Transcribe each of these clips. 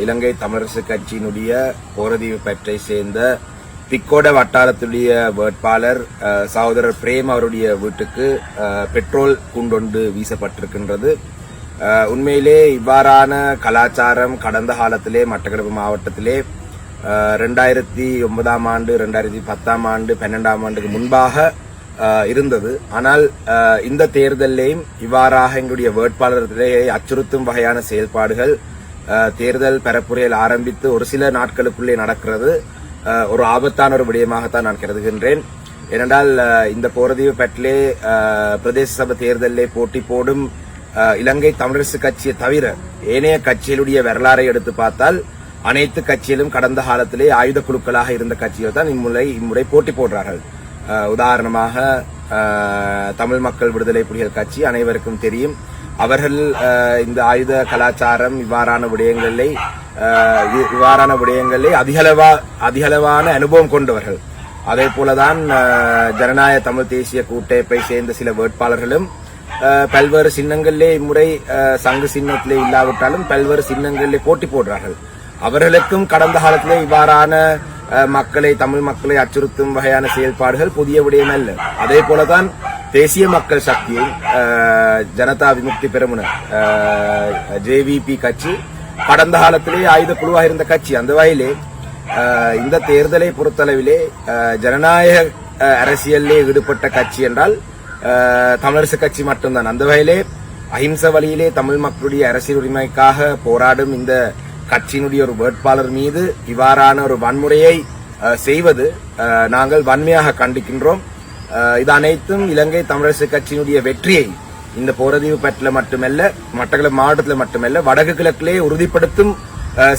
இலங்கை தமிழரசு கட்சியினுடைய போரதீவு பற்றை சேர்ந்த பிக்கோட வட்டாரத்துடைய வேட்பாளர் அஹ், சகோதரர் பிரேம் அவருடைய வீட்டுக்கு பெட்ரோல் குண்டொண்டு வீசப்பட்டிருக்கின்றது. உண்மையிலே இவ்வாறான கலாச்சாரம் கடந்த காலத்திலே மட்டக்களப்பு மாவட்டத்திலே ரெண்டாயிரத்தி ஒன்பதாம் ஆண்டு ரெண்டாயிரத்தி பத்தாம் ஆண்டு பன்னெண்டாம் ஆண்டுக்கு முன்பாக இருந்தது. ஆனால் இந்த தேர்தலையும் இவ்வாறாக எங்களுடைய வேட்பாளர்களை அச்சுறுத்தும் வகையான செயல்பாடுகள் தேர்தல் பரப்புரையில் ஆரம்பித்து ஒரு சில நாட்களுக்குள்ளே நடக்கிறது. ஒரு ஆபத்தான ஒரு விடயமாகத்தான் நான் கருதுகின்றேன். ஏனென்றால் இந்த போரதீவு பட்டிலே பிரதேச சபை தேர்தலிலே போட்டி போடும் இலங்கை தமிழரசு கட்சியை தவிர ஏனைய கட்சிகளுடைய வரலாறை எடுத்து பார்த்தால் அனைத்து கட்சியிலும் கடந்த காலத்திலே ஆயுத குழுக்களாக இருந்த கட்சிகள் தான் இம்முறை இம்முறை போட்டி போடுறார்கள். உதாரணமாக தமிழ் மக்கள் விடுதலை புலிகள் கட்சி அனைவருக்கும் தெரியும். அவர்கள் இந்த ஆயுத கலாச்சாரம் இவ்வாறான விடயங்களை இவ்வாறான விடயங்களை அதிகளவா அதிகளவான அனுபவம் கொண்டவர்கள். அதே போலதான் ஜனநாயக தமிழ் தேசிய கூட்டமைப்பை சேர்ந்த சில வேட்பாளர்களும் பல்வேறு சின்னங்களிலே இம்முறை சங்கு சின்னத்திலே இல்லாவிட்டாலும் பல்வேறு சின்னங்களிலே போட்டி போடுறார்கள். அவர்களுக்கும் கடந்த காலத்திலே இவ்வாறான மக்களை தமிழ் மக்களை அச்சுறுத்தும் வகையான செயல்பாடுகள் புதிய விடயம் அல்ல அதே போலதான் தேசிய மக்கள் சக்தியை ஜனதா விமுக்தி பெருமுன ஜேவிபி கட்சி கடந்த காலத்திலே ஆயுத குழுவாக இருந்த கட்சி. அந்த வகையிலே இந்த தேர்தலை பொறுத்தளவிலே ஜனநாயக அரசியலிலே ஈடுபட்ட கட்சி என்றால் தமிழரசு கட்சி மட்டும்தான். அந்த வகையிலே அஹிம்ச வழியிலே தமிழ் மக்களுடைய அரசியல் உரிமைக்காக போராடும் இந்த கட்சியினுடைய ஒரு வேட்பாளர் மீது இவ்வாறான ஒரு வன்முறையை செய்வது நாங்கள் வன்மையாக கண்டிக்கின்றோம். இது அனைத்தும் இலங்கை தமிழரசு கட்சியினுடைய வெற்றியை இந்த போரதீவு பட்டில மட்டுமல்ல மட்டக்களப்பு மாவட்டத்தில் மட்டுமல்ல வடக்கு கிழக்கிலே உறுதிப்படுத்தும்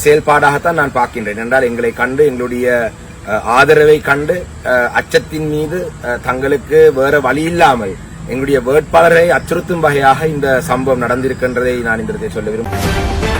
செயல்பாடாகத்தான் நான் பார்க்கின்றேன். என்றால் எங்களை கண்டு எங்களுடைய ஆதரவை கண்டு அச்சத்தின் மீது தங்களுக்கு வேற வழி இல்லாமல் எங்களுடைய வேட்பாளரை அச்சுறுத்தும் வகையாக இந்த சம்பவம் நடந்திருக்கின்றதை நான் இந்த சொல்ல விரும்புகிறேன்.